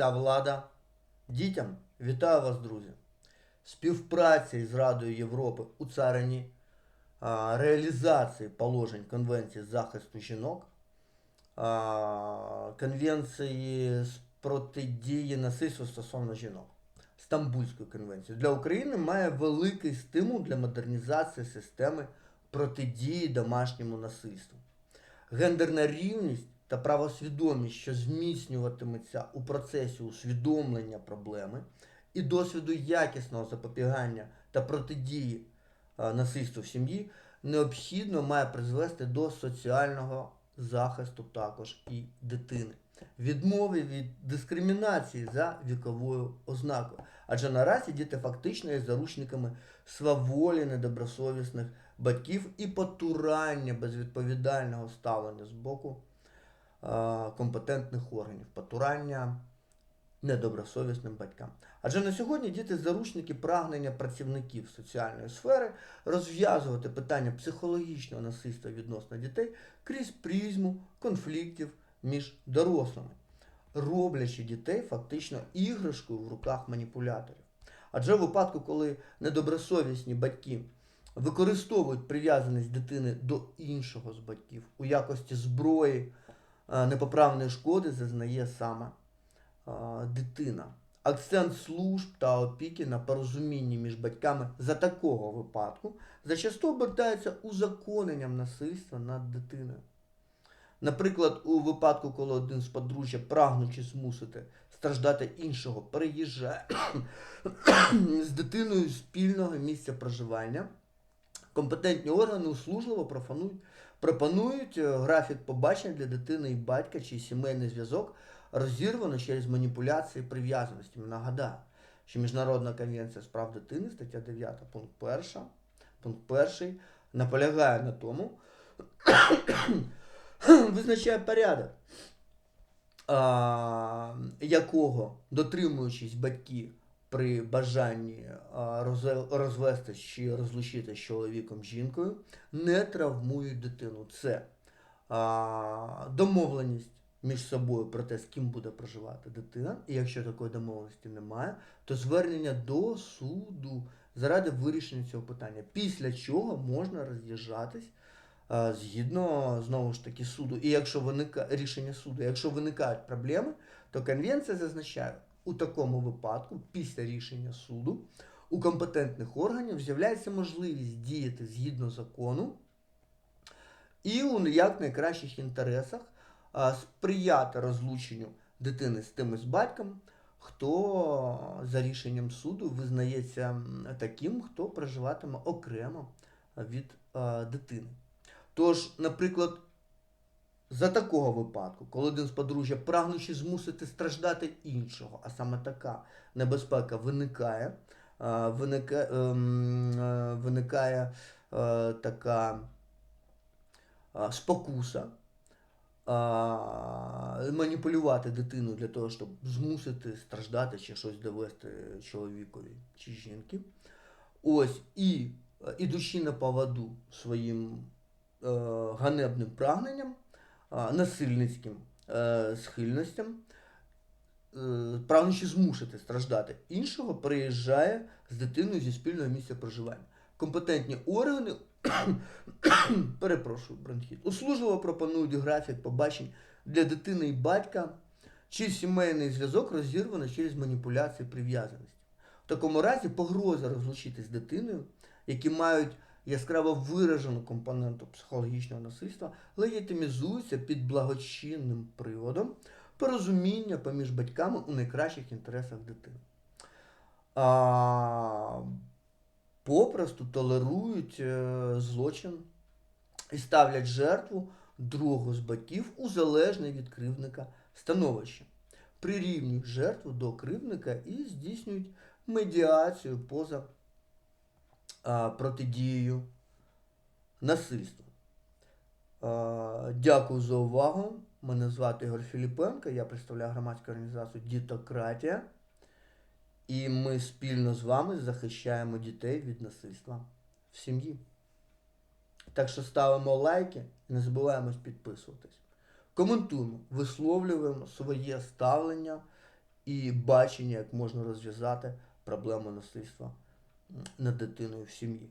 вся влада. Дітям вітаю вас, друзі. Співпраця із Радою Європи у царині реалізації положень Конвенції захисту жінок, Конвенції з протидії насильству стосовно жінок. Стамбульської конвенції для України має великий стимул для модернізації системи протидії домашньому насильству. Гендерна рівність та правосвідомість, що зміцнюватиметься у процесі усвідомлення проблеми і досвіду якісного запобігання та протидії е, насильству в сім'ї, необхідно має призвести до соціального захисту також і дитини. Відмови від дискримінації за віковою ознакою. Адже наразі діти фактично є заручниками сваволі недобросовісних батьків і потурання безвідповідального ставлення з боку компетентних органів, потурання недобросовісним батькам. Адже на сьогодні діти заручники прагнення працівників соціальної сфери розв'язувати питання психологічного насильства відносно дітей крізь призму конфліктів між дорослими, роблячи дітей фактично іграшкою в руках маніпуляторів. Адже в випадку, коли недобросовісні батьки використовують прив'язаність дитини до іншого з батьків у якості зброї е, непоправної шкоди, зазнає саме е, дитина. Акцент служб та опіки на порозумінні між батьками за такого випадку зачасту обертається узаконенням насильства над дитиною. Наприклад, у випадку, коли один з подружжя, прагнучи змусити страждати іншого, переїжджає з дитиною спільного місця проживання, компетентні органи услужливо пропонують, пропонують е, графік побачення для дитини і батька, чий сімейний зв'язок розірвано через маніпуляції прив'язаності. Нагадаю, що Міжнародна конвенція з прав дитини, стаття 9, пункт 1, пункт 1 наполягає на тому, визначає порядок, якого, дотримуючись батьки при бажанні а, розе- розвестись чи розлучитись з чоловіком з жінкою, не травмують дитину. Це домовленість між собою про те, з ким буде проживати дитина. І якщо такої домовленості немає, то звернення до суду заради вирішення цього питання. Після чого можна роз'їжджатись згідно знову ж таки суду. І якщо виника рішення суду, якщо виникають проблеми, то конвенція зазначає, у такому випадку, після рішення суду, у компетентних органів з'являється можливість діяти згідно закону і у як найкращих інтересах сприяти розлученню дитини з тим з батьком, хто за рішенням суду визнається таким, хто проживатиме окремо від дитини. Тож, наприклад, за такого випадку, коли один з подружжя, прагнучи змусити страждати іншого, а саме така небезпека виникає, виника, ем, е, виникає е, така спокуса маніпулювати дитину для того, щоб змусити страждати чи щось довести чоловікові чи жінки. Ось і е, ідучи на поводу своїм е, ганебним прагненням, насильницьким е, схильностям, е, прагнучи змусити страждати іншого, приїжджає з дитиною зі спільного місця проживання. Компетентні органи, перепрошую, бронхіт, услужливо пропонують графік побачень для дитини і батька, чи сімейний зв'язок розірвано через маніпуляції прив'язаності. В такому разі погроза розлучитись з дитиною, які мають яскраво виражену компоненту психологічного насильства, легітимізується під благочинним приводом порозуміння поміж батьками у найкращих інтересах дитини. А, попросту толерують е, злочин і ставлять жертву другого з батьків у залежне від кривдника становище. Прирівнюють жертву до кривдника і здійснюють медіацію поза протидією насильству. Дякую за увагу. Мене звати Ігор Філіпенко, я представляю громадську організацію Дітократія. І ми спільно з вами захищаємо дітей від насильства в сім'ї. Так що ставимо лайки не забуваємо підписуватись. Коментуємо, висловлюємо своє ставлення і бачення, як можна розв'язати проблему насильства над дитиною в сім'ї.